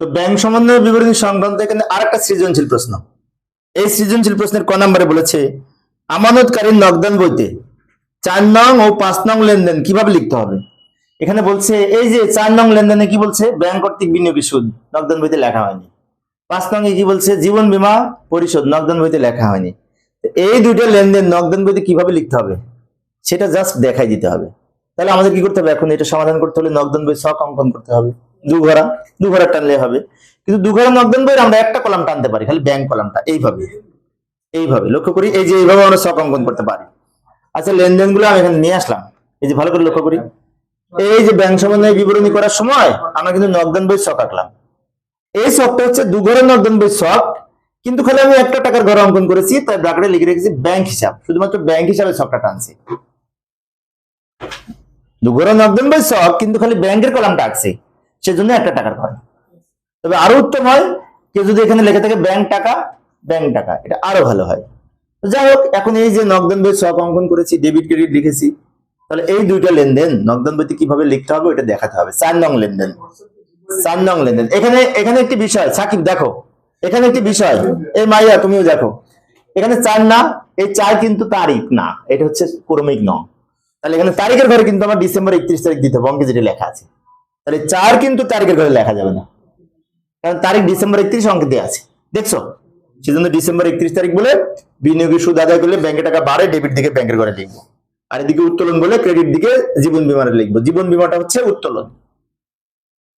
তো ব্যাংক সম্বন্ধে বিবরণী সংক্রান্ত এখানে আরেকটা সৃজনশীল প্রশ্ন। এই সৃজনশীল প্রশ্নের ক নম্বরে বলেছে, আমানতকারীর নগদান বইতে চার নং ও পাঁচ নং লেনদেন কীভাবে লিখতে হবে? এখানে বলছে, এই যে চার নং লেনদেনে কি বলছে? ব্যাংক কর্তৃক বিনিয়োগী সুদ নগদান বইতে লেখা হয়নি। পাঁচ নং এ কি বলছে? জীবন বীমা পরিশোধ, নগদান বইতে লেখা হয়নি। এই দুইটা লেনদেন নগদান বইতে কীভাবে লিখতে হবে? সেটা জাস্ট দেখাই দিতে হবে। তাহলে আমাদের কি করতে হবে? এখন এটা সমাধান করতে হলে নগদান বই ছক অঙ্কন করতে হবে। দু ঘোড়া দু ঘোড়া টানলে হবে। কিন্তু দু ঘোড়া নগদান বইয়ের আমরা একটা কলাম টানতে পারি, খালি ব্যাংক কলামটা, এইভাবে। এইভাবে, লক্ষ্য করি, এই যে এইভাবে আমরা ছক অঙ্কন করতে পারি। আচ্ছা লেনদেনগুলো আমি এখানে নিয়ে আসলাম। এই যে ভালো করে লক্ষ্য করি। এই যে ব্যাংক সমন্বয় বিবরণী করার সময় আমরা কিন্তু নগদান বই ছক আঁকলাম। এই ছকটা হচ্ছে দু ঘরের নগদান বই শখ কিন্তু খালি আমি একটা টাকার ঘর অঙ্কন করেছি তাই ব্রাকেটে লিখে রেখেছি ব্যাংক হিসাব। শুধুমাত্র ব্যাংক হিসাবে ছকটা টানছি। দু ঘরের নগদান বই শখ কিন্তু খালি ব্যাংকের কলামটা আঁকছি। সেজন্য একটা টাকার ঘর। তবে আরও উত্তম হয়, কেউ যদি এখানে লেখা থাকে ব্যাংক টাকা ব্যাংক টাকা, এটা আরও ভালো হয়। যাই হোক, এখন এই যে নগদান বই ছক অঙ্কন করেছি ডেবিট ক্রেডিট লিখেছি, তাহলে এই দুইটা লেনদেন, নগদান বইতে কীভাবে লিখতে হবে ওটা দেখাতে হবে। চার নং লেনদেন। চার নং লেনদেন। এখানে এখানে একটি বিষয়, সাকিব দেখো। এখানে একটি বিষয় এই মাইয়া, তুমিও দেখো। এখানে চার না, এই চার কিন্তু তারিখ না, এটা হচ্ছে ক্রমিক নং। তাহলে এখানে তারিখের ঘরে কিন্তু আমার ডিসেম্বর একত্রিশ তারিখ দিতে হবে অঙ্কে যেটা লেখা আছে। তাহলে চার কিন্তু তারিখের ঘরে লেখা যাবে না। কারণ তারিখ ডিসেম্বর একত্রিশ অঙ্কে আছে। দেখছ? সেজন্য ডিসেম্বর একত্রিশ তারিখ বলে বিনিয়োগী সুদ আদায় করলে ব্যাংকে টাকা বাড়ে ডেবিট দিকে ব্যাংকের ঘরে লিখব। আর এদিকে উত্তোলন বলে ক্রেডিট দিকে জীবন বিমারে লিখব। জীবন বিমাটা হচ্ছে উত্তোলন।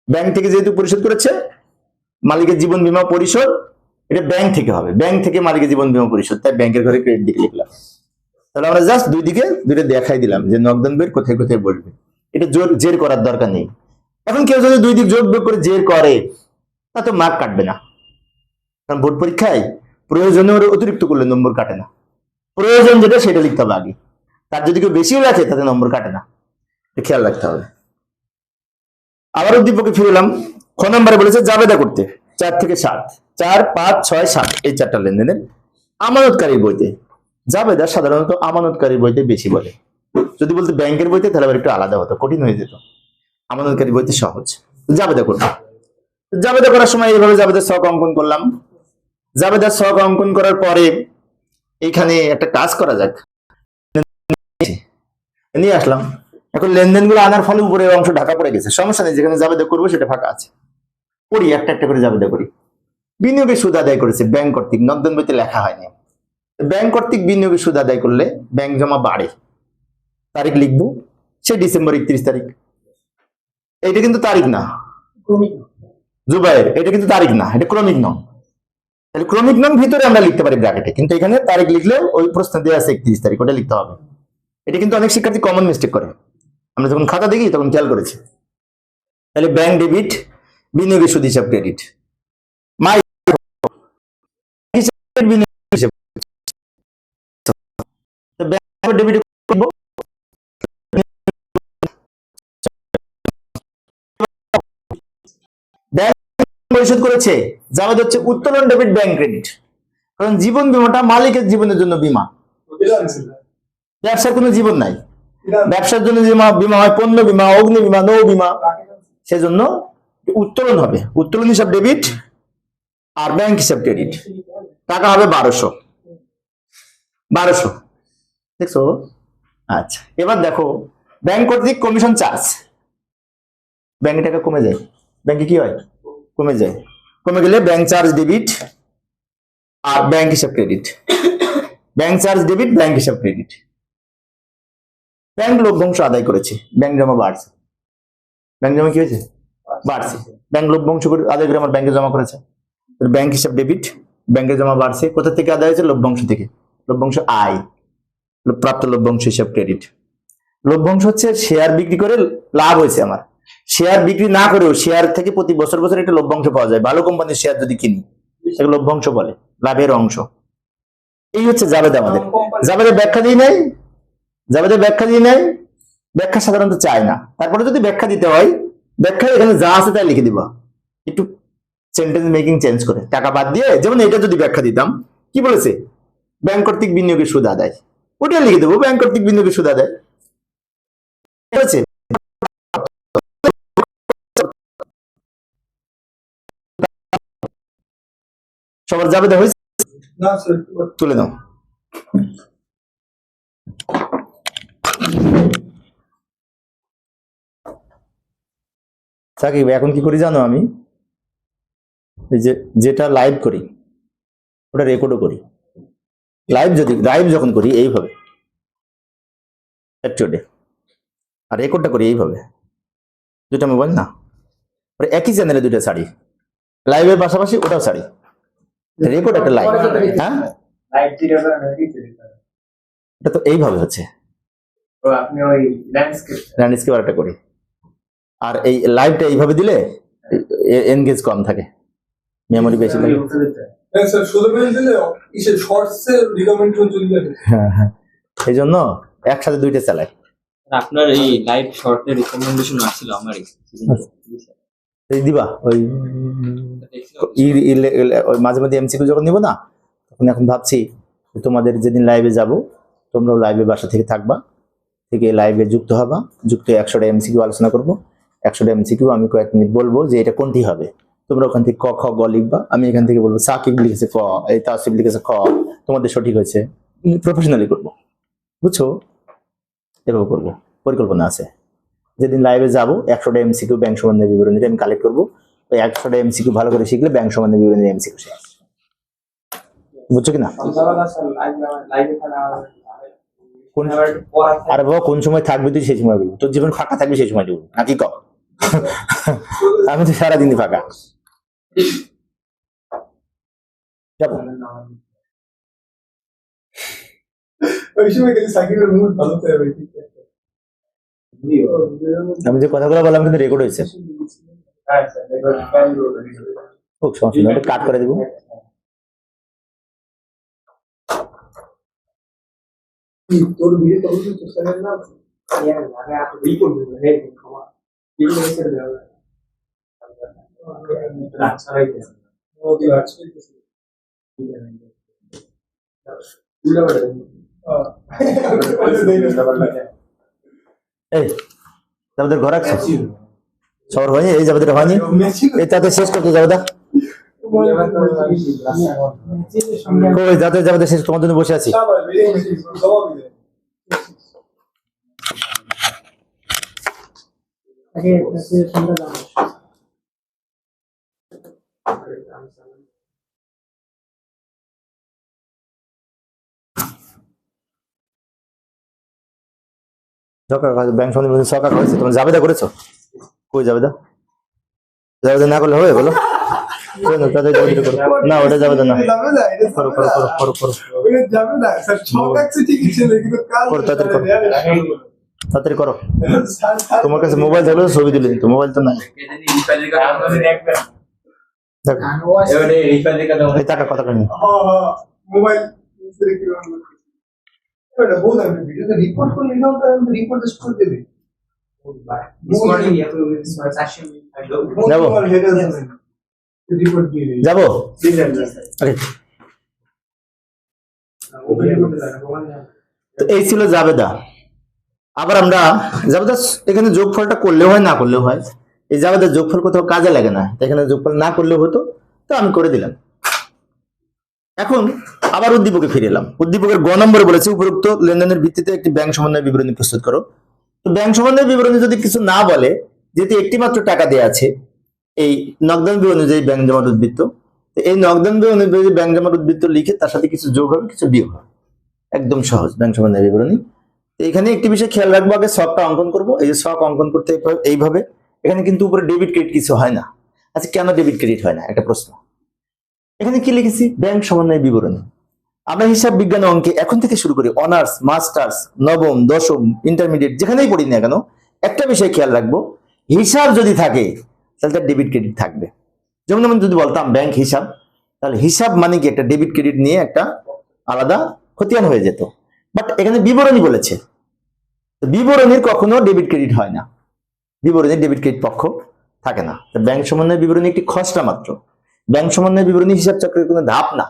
ব্যাংক থেকে যেহেতু পরিশোধ করেছে, মালিকের জীবন বীমা পরিশোধ, এটা ব্যাংক থেকে হবে। ব্যাংক থেকে মালিকের জীবন বীমা পরিশোধ, তাই ব্যাংকের ঘরে ক্রেডিট দিকে লিখলাম। তাহলে আমরা জাস্ট দুই দিকে দুইটা দেখাই দিলাম যে নগদান বের কোথায় কোথায় বলবে এটা জোর জের করার দরকার নেই। এখন কেউ যদি দুই দিক যোগ বিয়োগ করে জের করে তা তো মার্ক কাটবে না। কারণ বোর্ড পরীক্ষায় প্রয়োজনের অতিরিক্ত করলে নম্বর কাটে না। প্রয়োজন যেটা, সেটা লিখতে হবে আগে। তার যদি কেউ বেশি আছে তাতে নম্বর কাটে না। খেয়াল রাখতে হবে। আবার উদ্দীপকে ফিরে এলাম। খ নম্বরে বলেছে, জাবেদা করতে। চার থেকে সাত। চার, পাঁচ, ছয়, সাত, এই চারটা লেনদেনের আমানতকারীর বইতে। জাবেদা সাধারণত আমানতকারীর বইতে বেশি বলে। যদি বলতে ব্যাংকের বইতে, তাহলে আবার একটু আলাদা হতো, কঠিন হয়ে যেত। আমানতকারী বইতে সহজ। জাবেদা করতে জাবেদা করার সময় এইভাবে জাবেদার শখ অঙ্কন করলাম। জাবেদার শখ অঙ্কন করার পরে এইখানে একটা কাজ করা যাক। নিয়ে আসলাম। এখন লেনদেনগুলো আনার ফলে উপরের অংশ ঢাকা পড়ে গেছে। সমস্যা নেই, যেখানে জাবেদা করব সেটা ফাঁকা আছে। করি একটা একটা করে জাবেদা করি। বিনিয়োগের সুদ আদায় করেছে ব্যাংক কর্তৃক। নগদান বইতে লেখা হয়নি। ব্যাংক কর্তৃক বিনিয়োগের সুদ আদায় করলে ব্যাংক জমা বাড়ে। তারিখ লিখব। সে ডিসেম্বর একত্রিশ তারিখ। এটা কিন্তু তারিখ না। জুবাইর এটা কিন্তু তারিখ না এটা ক্রমিক নং তাহলে ক্রমিক নং ভিতরে আমরা লিখতে পারি ব্র্যাকেটে কিন্তু এখানে তারিখ লিখলে ওই প্রশ্ন দেওয়া আছে একত্রিশ তারিখ ওটা লিখতে হবে। এটা কিন্তু অনেক শিক্ষার্থী কমন মিস্টেক করে। আমরা যখন খাতা দেখি তখন খেয়াল করেছি। তাহলে ব্যাংক ডেবিট বিনিয়োগের সুদ হিসাব ক্রেডিট মাই বিনিয়োগ হিসাব ডেবিট করব ব্যাংক পরিশোধ করেছে যাওয়া হচ্ছে উত্তোলন ডেবিট ব্যাংক ক্রেডিট। কারণ জীবন বীমাটা মালিকের জীবনের জন্য বীমা। ব্যবসার কোনো জীবন নাই। ব্যবসার জন্য বীমা বীমা হয়, পণ্য বীমা, অগ্নি বিমা, নৌ বীমা, সেজন্য উত্তোলন হবে। উত্তোলন হিসাব ডেবিট আর ব্যাংক হিসাব ক্রেডিট। টাকা হবে বারোশো। বারোশো। দেখছ? আচ্ছা এবার দেখো, ব্যাংক কর্তৃক কমিশন চার্জ। ব্যাংকে টাকা কমে যায়। ব্যাংকে কি হয়? কমে যায়। কমে গেলে ব্যাংক চার্জ ডেবিট আর ব্যাংক হিসাব credit bank charge debit bank হিসাব ক্রেডিট ব্যাংক লভ্যাংশ আদায় করেছে। ব্যাংক জমা বাড়ছে। ব্যাংক জমা কি হয়েছে? বাড়ছে। ব্যাংক লভ্যাংশ আদায় করে আমার ব্যাংকে জমা করেছে। ব্যাংক হিসাব ডেবিট ব্যাংকে জমা বাড়ছে। কোথা থেকে আদায় হয়েছে? লভ্যাংশ থেকে। লভ্যাংশ আয়। প্রাপ্ত লভ্যাংশ হিসাব ক্রেডিট লভ্যাংশ হচ্ছে শেয়ার বিক্রি করে লাভ হয়েছে আমার। শেয়ার বিক্রি না করেও শেয়ার থেকে প্রতি বছর বছর একটা লভ্যাংশ পাওয়া যায়। ভালো কোম্পানির শেয়ার যদি কিনি সেটা লভ্যাংশ বলে, লাভের অংশ। এই হচ্ছে জাবেদা আমাদের। জাবেদা ব্যাখ্যা দিই নাই? জাবেদা ব্যাখ্যা দিই নাই? ব্যাখ্যা সাধারণত চায় না। তারপরে যদি ব্যাখ্যা দিতে হয়, ব্যাখ্যা এখানে যা আছে তাই লিখে দিবা। একটু সেন্টেন্স মেকিং চেঞ্জ করে। টাকা বাদ দিয়ে, যেমন এটা যদি ব্যাখ্যা দিতাম, কি বলেছে? ব্যাংক কর্তৃক বিনিয়োগের সুদ আদায়। ওটা লিখে দেবো, ব্যাংক কর্তৃক বিনিয়োগের সুদ আদায়। বলেছে সবার যাবে হয়েছে? তুলে নাও সাকিব এখন কি করি জানো আমি? এই যে যেটা লাইভ করি ওটা রেকর্ডও করি। লাইভ যদি লাইভ যখন করি এইভাবে। অ্যাকচুয়ালি আর রেকর্ডটা করি এইভাবে। দুটা মোবাইল না? একই চ্যানেলে দুটো শাড়ি। লাইভের পাশাপাশি ওটাও শাড়ি। রেকর্ড একটা লাইভ হ্যাঁ। এটা তো এইভাবে হচ্ছে। তো আপনি ওই ল্যান্ডস্কেপ একটা করি। আর এই লাইভটা এইভাবে দিলে এনগেজ কম থাকে। মেমোরি বেশি লাগে হ্যাঁ স্যার ষোলো মিনিট দিলে ইসে শর্টসে রিকমেন্ডেশন চলে যাবে হ্যাঁ হ্যাঁ। এই জন্য একসাথে দুইটা চালাই। আপনার এই লাইভ শর্টের রিকমেন্ডেশন আসছিল আমারই। এই দিবা ওই ওই মাঝে মাঝে এমসিকিউ যখন নিব না তখন এখন ভাবছি তোমাদের যেদিন লাইভে যাব তোমরাও লাইভে বাসা থেকে থাকবা থেকে লাইভে যুক্ত হবা যুক্ত একশোটা এমসিকিউ আলোচনা করব। একশোটা এমসিকিউ আমি কয়েক মিনিট বলব যে এটা কোনটি হবে। তোমরা ওখান থেকে ক খ গ লিখবা আমি এখান থেকে বলব সাকিব লিখেছে ক এই তাসিব লিখেছে খ তোমাদের সঠিক হয়েছে প্রফেশনালি করব। বুঝছ? এভাবে করব পরিকল্পনা আছে। যেদিন লাইভে যাব, একশোটা এমসিকিউ ব্যাংক সম্বন্ধে বিবরণীটা আমি কালেক্ট করব। ওই একশোটা এমসিকিউ ভালো করে শিখলে ব্যাংক সম্বন্ধে বিবরণী এমসিকিউ শেষ। বুঝছ কিনা? বাবা, কোন সময় তুই সেই সময় তোর জীবন ফাঁকা থাকবি সেই সময় নাকি ক? আমি তো সারাদিনই ফাঁকা। ওই সময় গেলে সাকিবের মুড ভালো হবে আমি যে কথাগুলো বললাম কিন্তু রেকর্ড হয়েছে। হ্যাঁ খুব সমস্যা কাট করে তোর বিয়ে তো স্যারের নাম আমি এই যাবদের ঘর আছে সবার হয়নি এই যাবদের হয়নি এই তাতে শেষ করতে যাবে দা। কই যাতে যাবদের শেষ তোমার জন্য বসে আছি। ব্যাংক সরকার জাবেদা করেছ? কই জাবেদা? জাবেদা না করলে হবে বলো। না, ওটা জাবেদা না। করো করো করো করো করো। যাবে না কিন্তু করো, তাড়াতাড়ি করো। তাড়াতাড়ি করো। তোমার কাছে মোবাইল থাকলে ছবি তুলে দিত মোবাইল তো নাই। কথা টাকা করে মোবাইল will যাব sir. আরে ওপেন করতে লাগে তো এই ছিল জাবেদা। আবার আমরা জাবেদা এখানে যোগফলটা করলেও হয় না করলেও হয়। এই জাবেদার যোগফল কোথাও কাজে লাগে না। এখানে যোগফল না করলেও হতো তো আমি করে দিলাম। এখন আবার উদ্দীপকে ফিরে এলাম। উদ্দীপকের গ নম্বরে বলেছে, উপরোক্ত লেনদেনের ভিত্তিতে একটি ব্যাংক সমন্বয় বিবরণী প্রস্তুত করো। তো ব্যাংক সমন্বয় বিবরণী যদি কিছু না বলে, যেহেতু একটি মাত্র টাকা দেওয়া আছে, এই নগদান বিবরণী অনুযায়ী ব্যাংক জমার উদ্বৃত্ত এই নগদান বিবরণী অনুযায়ী ব্যাংক জমার উদ্বৃত্ত লিখে তার সাথে কিছু যোগ হবে, কিছু বিয়োগ হবে। একদম সহজ ব্যাংক সমন্বয় বিবরণী। এখানে একটি বিষয় খেয়াল রাখব, আগে শখটা অঙ্কন করব। এই যে শখ অঙ্কন করতে এইভাবে এখানে কিন্তু উপরে ডেবিট ক্রেডিট কিছু হয় না। আচ্ছা কেন ডেবিট ক্রেডিট হয় না? একটা প্রশ্ন। এখানে কি লিখেছি? ব্যাংক সমন্বয় বিবরণী। আমরা হিসাব বিজ্ঞান অঙ্কে এখন থেকে শুরু করি। অনার্স, মাস্টার্স, নবম, দশম, ইন্টারমিডিয়েট, যেখানেই পড়ি না কেন, একটা বিষয় খেয়াল রাখব। হিসাব যদি থাকে, তাহলে তার ডেবিট ক্রেডিট থাকবে। যেমন আমি যদি বলতাম ব্যাংক হিসাব, তাহলে হিসাব মানে কি? একটা ডেবিট ক্রেডিট নিয়ে একটা আলাদা খতিয়ান হয়ে যেত। বাট এখানে বিবরণী বলেছে। বিবরণীর কখনো ডেবিট ক্রেডিট হয় না। বিবরণীর ডেবিট ক্রেডিট পক্ষ থাকে না। ব্যাংক সমন্বয় বিবরণী একটি খসড়া মাত্র। ব্যাংক সমন্বয় বিবরণী হিসাব চক্রের কোনো ধাপ না।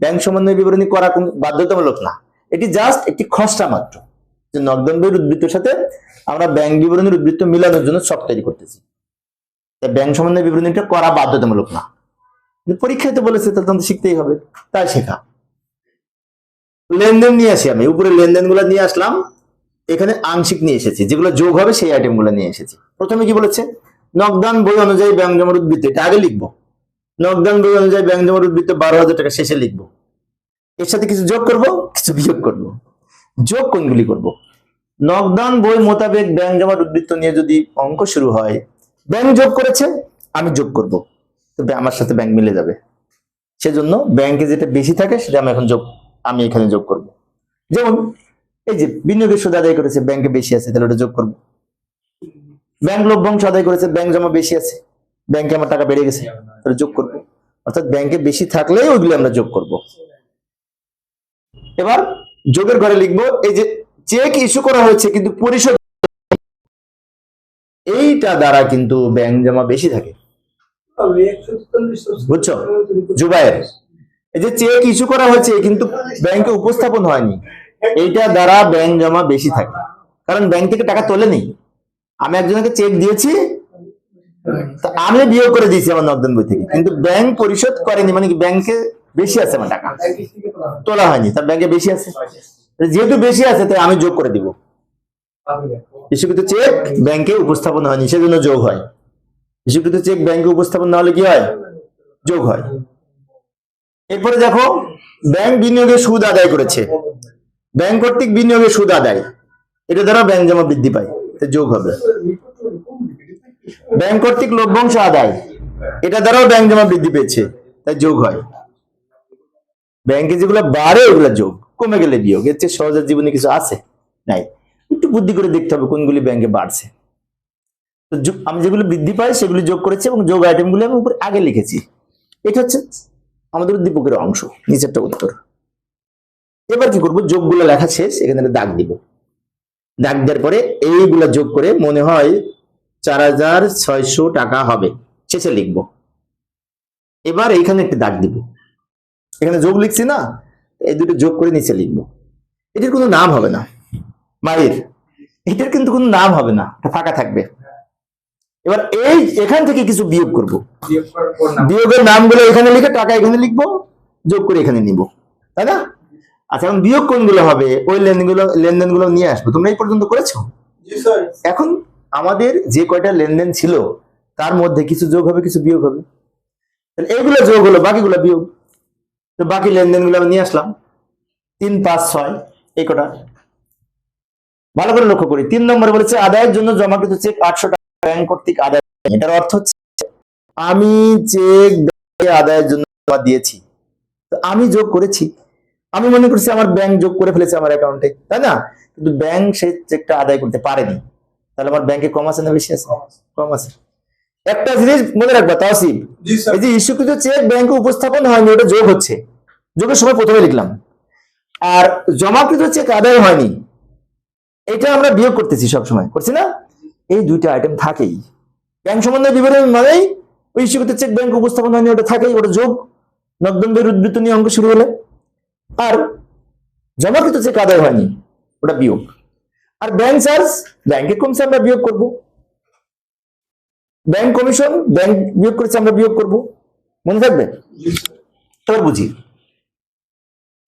ব্যাংক সমন্বয় বিবরণী করা কোনো বাধ্যতামূলক না। এটি জাস্ট একটি খসড়া মাত্র, যে নগদান বইয়ের উদ্বৃত্তের সাথে আমরা ব্যাংক বিবরণীর উদ্বৃত্ত মিলানোর জন্য সব তৈরি করতেছি। তাই ব্যাংক সমন্বয় বিবরণীটা করা বাধ্যতামূলক না। পরীক্ষায় তো বলেছে, তাহলে তোমাদের শিখতেই হবে। তাই শেখা। লেনদেন নিয়ে আসি আমি। উপরে লেনদেনগুলো নিয়ে আসলাম। এখানে আংশিক নিয়ে এসেছি। যেগুলো যোগ হবে, সেই আইটেমগুলো নিয়ে এসেছি। প্রথমে কি বলেছে? নকদান বই অনুযায়ী ব্যাংক জমার উদ্বৃত্ত এটা আগে লিখব। নকদান বই অনুযায়ী ব্যাংক জমার উদ্বৃত্ত বারো হাজার টাকা শেষে লিখব। এর সাথে কিছু যোগ করব, কিছু বিয়োগ করব। যোগ কোনগুলি করব? নকদান বই মোতাবেক ব্যাংক জমার উদ্বৃত্ত নিয়ে যদি অঙ্ক শুরু হয় ব্যাংক যোগ করেছে, আমি যোগ করব। তবে আমার সাথে ব্যাংক মিলে যাবে। সেজন্য ব্যাংকে যেটা বেশি থাকে, সেটা আমি এখন যোগ, আমি এখানে যোগ করব। যেমন, এই যে বিনিয়োগের সুদ আদায় করেছে ব্যাংকে বেশি আছে, তাহলে ওটা যোগ করব। ব্যাংক লভ্যাংশ আদায় করেছে ব্যাংক জমা বেশি আছে। ব্যাংকে আমার টাকা বেড়ে গেছে, তাহলে যোগ করব। অর্থাৎ ব্যাংকে বেশি থাকলেই ওইগুলো আমরা যোগ করব। এবার যোগের ঘরে লিখব, এই যে চেক ইস্যু করা হয়েছে, কিন্তু পরিশোধ এইটা দ্বারা কিন্তু ব্যাংক জমা বেশি থাকে। বুঝছ? জুবায়ের, এই যে চেক ইস্যু করা হয়েছে, কিন্তু ব্যাংকে উপস্থাপন হয়নি। এইটা দ্বারা ব্যাংক জমা বেশি থাকে। কারণ ব্যাংক থেকে টাকা তোলেনি। আমি একজনকে চেক দিয়েছি আমি বিয়োগ করে দিয়েছি আমার নগদান বই থেকে। কিন্তু ব্যাংক পরিশোধ করেনি মানে কি ব্যাংকে বেশি আছে আমার টাকা? তোলা হয়নি, তার ব্যাংকে বেশি আছে। যেহেতু বেশি আছে তাই আমি যোগ করে দিব। ইস্যুকৃত চেক ব্যাংকে উপস্থাপন হয়নি, সেজন্য যোগ হয়। ইস্যুকৃত চেক ব্যাংকে উপস্থাপন না হলে কি হয়? যোগ হয়। এরপরে দেখো ব্যাংক বিনিয়োগের সুদ আদায় করেছে। ব্যাংক কর্তৃক বিনিয়োগের সুদ আদায়। এটা দ্বারা ব্যাংক জমা বৃদ্ধি পায় যোগ হবে। ব্যাংক কর্তৃক লভ্যাংশ আদায়। এটা দ্বারাও ব্যাংক জমা বৃদ্ধি পেয়েছে, তাই যোগ হয়। ব্যাংকে যেগুলো বাড়ে, ওগুলো যোগ। কমে গেলে বিয়োগ। এর চেয়ে সহজের জীবনে কিছু আছে? নাই। একটু বুদ্ধি করে দেখতে হবে কোনগুলি ব্যাংকে বাড়ছে। তো আমি যেগুলো বৃদ্ধি পাই, সেগুলি যোগ করেছি এবং যোগ আইটেমগুলি আমি উপরে আগে লিখেছি। এটা হচ্ছে আমাদের উদ্দীপকের অংশ, নিচেরটা উত্তর। এবার কি করব? যোগগুলো লেখা শেষ, এখানে দাগ দিব। দাগ দেওয়ার পরে এইগুলা যোগ করে মনে হয় চার হাজার ছয়শো টাকা হবে। শেষে লিখব। এবার এইখানে একটা দাগ দিব। এখানে যোগ লিখছি না এই দুটো যোগ করে নিচে লিখব। এটার কোনো নাম হবে না। মায়ের এটার কিন্তু কোনো নাম হবে না। ফাঁকা থাকবে। এবার এই এখান থেকে কিছু বিয়োগ করব। বিয়োগের নামগুলো এখানে লিখে টাকা এখানে লিখব যোগ করে এখানে নিব। তাই না? আচ্ছা এখন বিয়োগ কোনগুলো হবে? ওই লেনদেনগুলো লেনদেনগুলো নিয়ে আসব। তোমরা এই পর্যন্ত করেছ? এখন আমাদের যে কয়টা লেনদেন ছিল, তার মধ্যে কিছু যোগ হবে, কিছু বিয়োগ হবে। তাহলে এইগুলো যোগ হলো, বাকিগুলো বিয়োগ। তো বাকি লেনদেনগুলো আমি নিয়ে আসলাম। তিন, পাঁচ, ছয়, এই কটা। ভালো করে লক্ষ্য করি। তিন নম্বরে বলেছে, আদায়ের জন্য জমাকৃত চেক আটশো টাকা ব্যাংক কর্তৃক আদায়। এটার অর্থ হচ্ছে, আমি চেক আদায়ের জন্য দিয়েছি। তো আমি যোগ করেছি। আমি মনে করছি আমার ব্যাংক যোগ করে ফেলেছে আমার অ্যাকাউন্টে। তাই না? কিন্তু ব্যাংক সেই চেকটা আদায় করতে পারেনি। তাহলে আমার ব্যাংকে কম আছে না বেশি আছে? কম আছে। একটা জিনিস মনে রাখবা তাওসিব এই যে ইস্যুকৃত চেক ব্যাংকে উপস্থাপন হয়নি ওটা যোগ হচ্ছে। যোগের সময় প্রথমে লিখলাম। আর জমাকৃত চেক আদায় হয়নি। এটা আমরা বিয়োগ করতেছি সব সময় করছি না? এই দুইটা আইটেম থাকেই। ব্যাংক সম্বন্ধে বিবরণ মানেই ওই ইস্যুকৃত চেক ব্যাংক উপস্থাপন হয়নি ওটা থাকেই ওটা যোগ। নকদন্দের উদ্বৃত্ত নিয়ে অঙ্ক শুরু হলে। আর জমাকৃত চেক আদায় হয়নি ওটা বিয়োগ। আর ব্যাংক চার্জ ব্যাংকে কমছে আমরা বিয়োগ করব। ব্যাংক কমিশন ব্যাংক বিয়োগ করেছে আমরা বিয়োগ করব। মনে থাকবে? এবার বুঝি।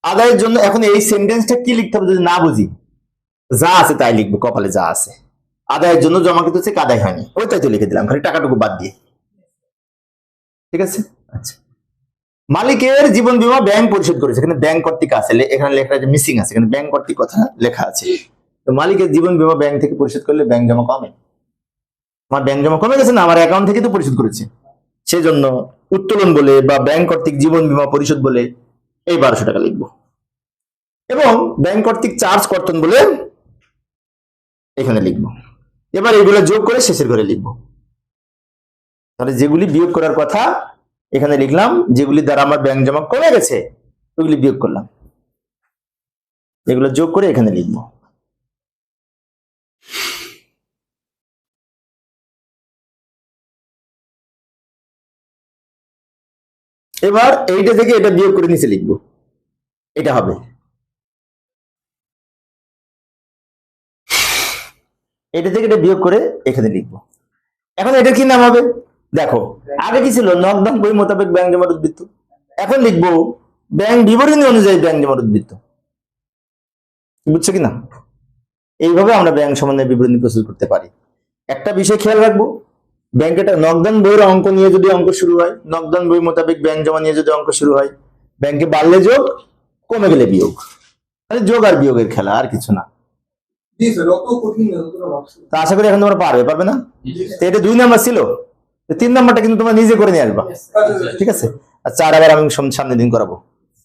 আদায়ের জন্য এখন এই সেন্টেন্সটা কি লিখতে হবে যদি না বুঝি? যা আছে তাই লিখব, কপালে যা আছে। আদায়ের জন্য জমাকৃত চেক আদায় হয়নি। ওইটাই তো লিখে দিলাম, খালি টাকাটুকু বাদ দিয়ে। ঠিক আছে? আচ্ছা। মালিকের জীবন বীমা ব্যাংক পরিশোধ করেছে, এখানে ব্যাংক কর্তৃক আছে, এখানে লেখা আছে মিসিং আছে, এখানে ব্যাংক কর্তৃক কথা লেখা আছে। তো মালিকের জীবন বীমা ব্যাংক থেকে পরিশোধ করলে ব্যাংক জমা কমে। আমার ব্যাংক জমা কমে গেছে না, আমার অ্যাকাউন্ট থেকে তো পরিশোধ করেছে। সেজন্য উত্তোলন বলে বা ব্যাংক কর্তৃক জীবন বীমা পরিশোধ বলে এই বারোশো টাকা লিখব। এবং ব্যাংক কর্তৃক চার্জ কর্তন বলে এখানে লিখব। এবার এগুলো যোগ করে শেষের ঘরে লিখব। তাহলে যেগুলি বিয়োগ করার কথা এখানে লিখলাম, যেগুলি দ্বারা আমার ব্যাংক জমা কমে গেছে, ওইগুলি বিয়োগ করলাম। এগুলো যোগ করে এখানে লিখব। এবার এইটা থেকে এটা বিয়োগ করে নিচে লিখব। এটা হবে। এটা থেকে এটা বিয়োগ করে এখানে লিখব। এখন এটা কি নাম হবে? দেখো, আগে কি ছিল? নকডাউন বই মোতাবেক ব্যাংক জমার উদ্বৃত্ত। এখন লিখব ব্যাংক বিবরণী অনুযায়ী ব্যাংক জমার উদ্বৃত্ত। বুঝছ কি না? এইভাবে আমরা ব্যাংক সম্বন্ধে বিবরণী প্রস্তুত করতে পারি। একটা বিষয় খেয়াল রাখব ব্যাংকের নকদান বইয়ের অঙ্ক নিয়ে যদি অঙ্ক শুরু হয় নকদান বই মোতাবেক ব্যাংক জমা নিয়ে যদি অঙ্ক শুরু হয় ব্যাংকে বাড়লে যোগ কমে গেলে বিয়োগ। তাহলে যোগ আর বিয়োগের খেলা আর কিছু না। তো আশা করি এখন তোমরা পারবে পারবে না? তো এটা দুই নাম্বার ছিল? তিন নাম্বারটা কিন্তু তোমরা নিজে করে নিয়ে আসবা। আচ্ছা, আচ্ছা। ঠিক আছে? আর চার আবার আমি সাম- সামনের দিন করাবো।